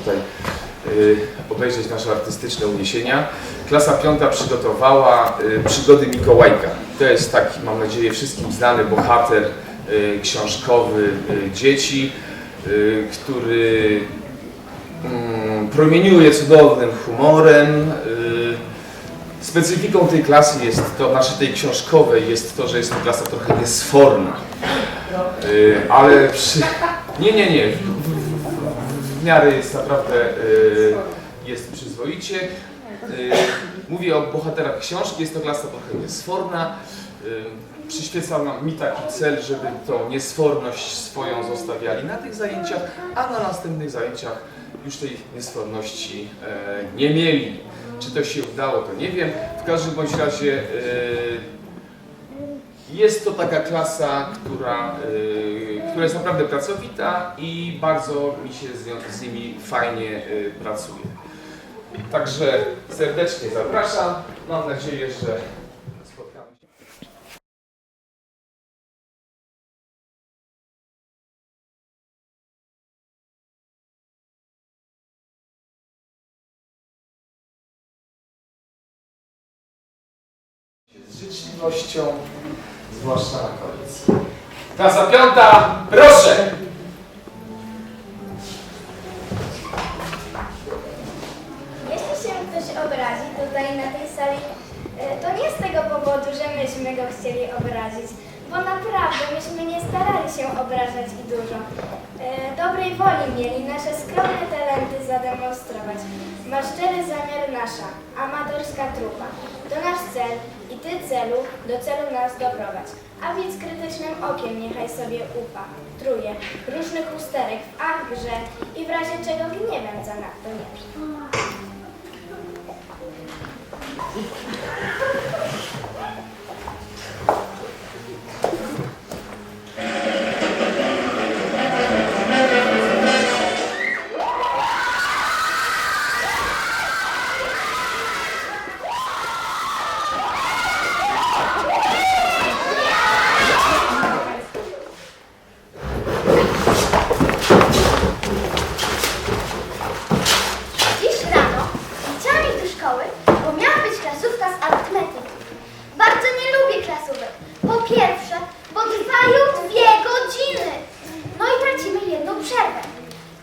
tutaj y, obejrzeć nasze artystyczne uniesienia. Klasa piąta przygotowała y, przygody Mikołajka. To jest taki, mam nadzieję, wszystkim znany bohater y, książkowy dzieci, który mm, promieniuje cudownym humorem. Specyfiką tej klasy jest to, znaczy tej książkowej jest to, że jest to klasa trochę niesforna. Ale przy... Nie, nie, nie. W, miarę jest naprawdę y, jest przyzwoicie. Y, mówię o bohaterach książki, jest to klasa trochę niesforna. Y, przyświecał mi taki cel, żeby tą niesforność swoją zostawiali na tych zajęciach, a na następnych zajęciach już tej niesforności e, nie mieli. Czy to się udało, to nie wiem. W każdym bądź razie e, jest to taka klasa, która, y, która jest naprawdę pracowita i bardzo mi się z, nią, z nimi fajnie y, pracuje. Także serdecznie zapraszam. Mam nadzieję, że. Z życzliwością, zwłaszcza na koniec. Klasa piąta, proszę! Jeśli się ktoś obrazi tutaj na tej sali, tego powodu, że myśmy go chcieli obrazić, bo naprawdę myśmy nie starali się obrażać i dużo. E, Dobrej woli mieli nasze skromne talenty zademonstrować. Ma szczery zamiar nasza, amatorska trupa. To nasz cel i ty celu, do celu nas doprowadź. A widz krytycznym okiem niechaj sobie upa, truje, różnych usterek w ach i w razie czego gniewem zanadto nie prze. Dziś rano chciałam iść do szkoły, bo miała być klasówka z arytmetyki. Bardzo nie lubię klasówek. Po pierwsze, bo trwają dwie godziny. No i tracimy jedną przerwę.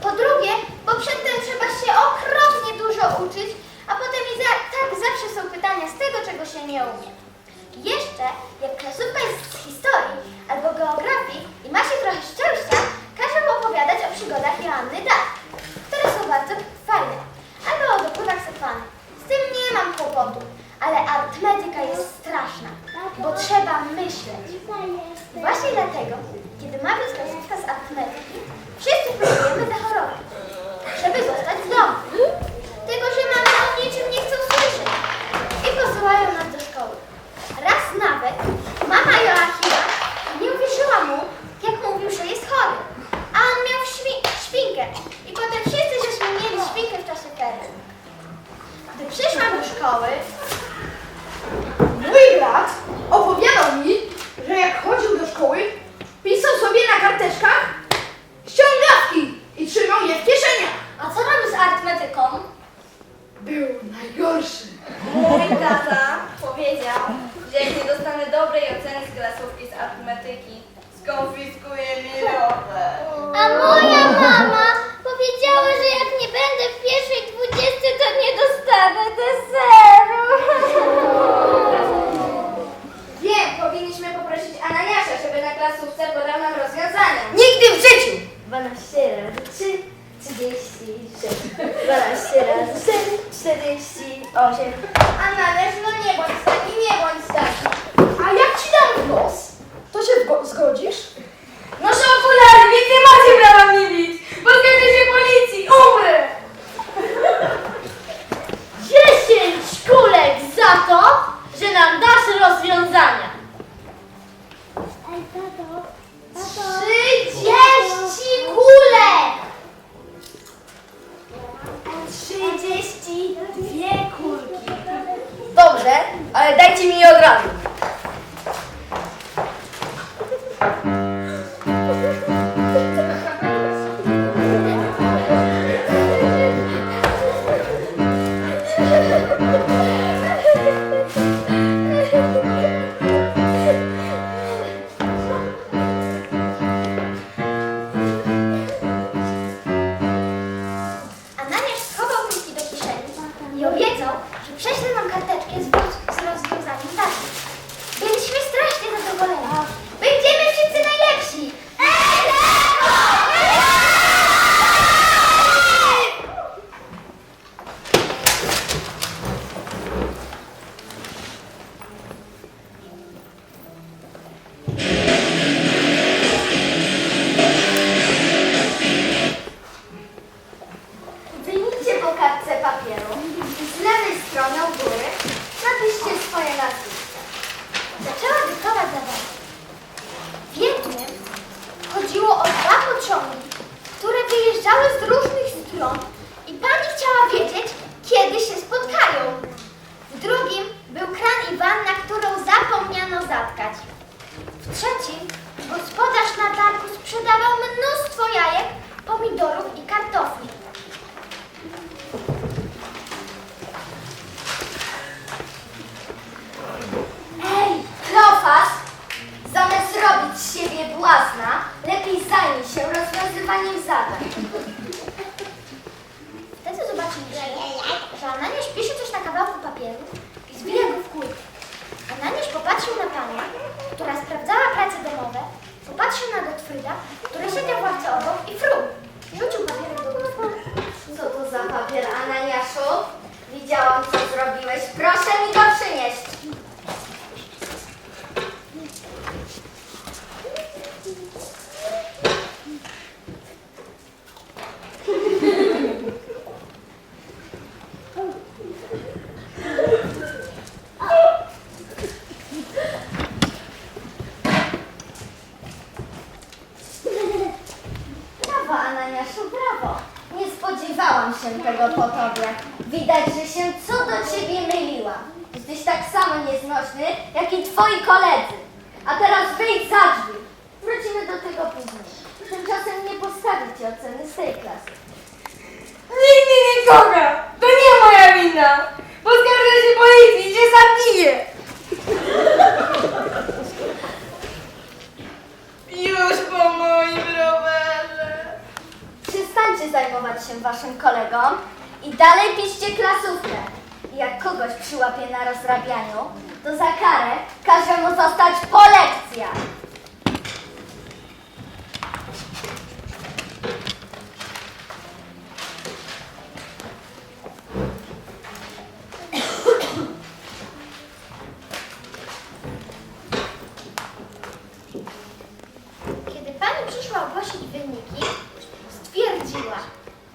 Po drugie, bo przedtem trzeba się okropnie dużo uczyć, a potem i za, tak zawsze są pytania z tego, czego się nie umie. I Jeszcze, jak klasówka jest z historii albo geografii i ma się trochę szczęścia, każę opowiadać o przygodach Joanny Dark, które są bardzo fajne, albo o dopływach Sefany. Z tym nie mam kłopotu, ale arytmetyka jest straszna, bo trzeba myśleć. I właśnie dlatego, kiedy ma być klasówka z arytmetyki, wszyscy próbujemy zachorować, żeby zostać w domu. Tylko, że mamy o niczym nie chcą słyszeć i posyłają nas do szkoły. Raz nawet mama Joachima nie uwierzyła mu, jak mówił, że jest chory. A on miał świ- świnkę i potem wszyscy żeśmy mieli świnkę w czasie ferii. Gdy przyszłam do szkoły, Mój brat opowiadał mi, że jak chodził do szkoły, pisał sobie na karteczkach ściągawki i trzymał je w kieszeniach. a co robi z arytmetyką? Był najgorszy. Mój tata powiedział, że jak nie dostanę dobrej oceny z klasówki z arytmetyki, skonfiskuje mi rower. A moja mama powiedziała, że jak nie będę w pierwszej to nie dostanę deseru. Wiem, powinniśmy poprosić Ananiasza, żeby na klasówce podał nam rozwiązania. Nigdy w życiu! 12 razy 3, 36. 12 razy 4, 48. Ananiasz, no nie bądź taki, nie bądź taki. A jak ci dam w nos, to się zgo- zgodzisz? Noszę okulary, więc nie macie prawa mnie bić! Bo zgadę się policji, umrę! 10 kulek za to, że nam dasz rozwiązania. Trzydzieści kulek! 32 kulki. Dobrze, ale dajcie mi je od razu. Kiedy się spotkają. W drugim był kran i wanna, którą zapomniano zatkać. W trzecim gospodarz na targu sprzedawał mnóstwo jajek, pomidorów i kartofli. Na kawałku papieru i zwija go w kulkę. Ananiaś popatrzył na panią, która sprawdzała prace domowe, popatrzył na Gottfrieda, który siedział w ławce obok i fru. Rzucił papierek do Gottfrieda. Co to za papier, Ananiaszu? Widziałam, co zrobiłeś. Proszę mi go przynieść. Brawo, Ananiaszu, brawo. Nie spodziewałam się tego po tobie. Widać, że się co do ciebie myliłam. Jesteś tak samo nieznośny, jak i twoi koledzy. A teraz wyjdź za drzwi. Wrócimy do tego później. Tymczasem nie postawię ci oceny z tej klasy. Nie kocha! To nie moja wina! Poskarżę się policji, cię zabiję! Zajmować się waszym kolegą i dalej piszcie klasówkę. Jak kogoś przyłapie na rozrabianiu, to za karę każe mu zostać po lekcjach.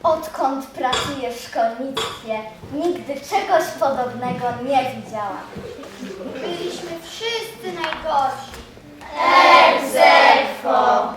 Odkąd pracuję w szkolnictwie, nigdy czegoś podobnego nie widziałam. Byliśmy wszyscy najgorsi. Egzekwo!